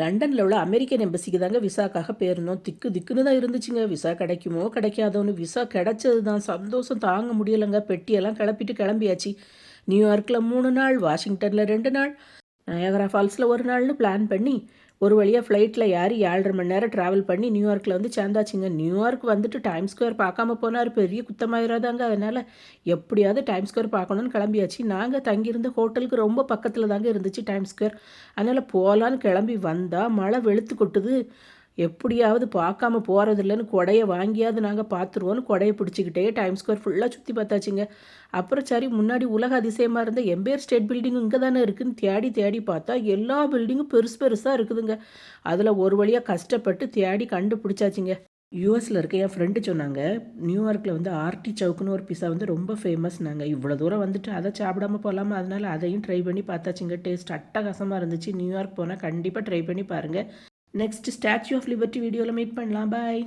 லண்டனில் உள்ள அமெரிக்கன் எம்பசிக்கு தாங்க விசாக்காக போயிருந்தோம் திக்கு திக்குன்னு தான் இருந்துச்சுங்க. விசா கிடைக்குமோ கிடைக்காதோன்னு விசா கிடைச்சது தான் சந்தோஷம் தாங்க முடியலைங்க. பெட்டியெல்லாம் கிளப்பிட்டு கிளம்பியாச்சு. நியூயார்க்கில் மூணு நாள் வாஷிங்டனில் ரெண்டு நாள். நயாகரா ஃபால்ஸில் ஒரு நாள்னு பிளான் பண்ணி ஒரு வழியாக ஃப்ளைட்டில் ஏறி ஏழரை மணி நேரம் ட்ராவல் பண்ணி நியூயார்க்கில் வந்து சேர்ந்தாச்சுங்க. நியூயார்க் வந்துட்டு டைம் ஸ்கொயர் பார்க்காம போனார். பெரிய குத்தமாயிராதாங்க அதனால் எப்படியாவது டைம் ஸ்கொயர் பார்க்கணுன்னு கிளம்பியாச்சு. நாங்கள் தங்கியிருந்த ஹோட்டலுக்கு ரொம்ப பக்கத்தில் தாங்க இருந்துச்சு டைம் ஸ்கொயர் அதனால் போகலான்னு கிளம்பி வந்தால் மழை வெளுத்து கொட்டுது. எப்படியாவது பார்க்காம போகிறதில்லன்னு கொடையை வாங்கியாவது நாங்கள் பார்த்துருவோன்னு கொடையை பிடிச்சிக்கிட்டே டைம் ஸ்கொயர் ஃபுல்லாக சுற்றி பார்த்தாச்சுங்க. அப்புறம் சரி முன்னாடி உலக அதிசயமாக இருந்த எம்பேர் ஸ்டேட் பில்டிங் இங்கே தானே இருக்குதுன்னு தேடி தேடி பார்த்தா எல்லா பில்டிங்கும் பெருசு பெருசாக இருக்குதுங்க. அதில் ஒரு வழியாக கஷ்டப்பட்டு தேடி கண்டுபிடிச்சாச்சுங்க. யூஎஸில் இருக்க என் ஃப்ரெண்டு சொன்னாங்க நியூயார்க்கில் வந்து ஆர்டி சவுக்குன்னு ஒரு பிஸா வந்து ரொம்ப ஃபேமஸ் நாங்கள் இவ்வளோ தூரம் வந்துட்டு அதை சாப்பிடாம போகலாமா அதனால் அதையும் ட்ரை பண்ணி பார்த்தாச்சுங்க. டேஸ்ட் அட்டகாசமாக இருந்துச்சு. நியூயார்க் போனால் கண்டிப்பாக ட்ரை பண்ணி பாருங்கள் நெக்ஸ்ட் ஸ்டாச்சு ஆஃப் லிபர்ட்டி வீடியோவில் மீட் பண்ணலாம். பாய்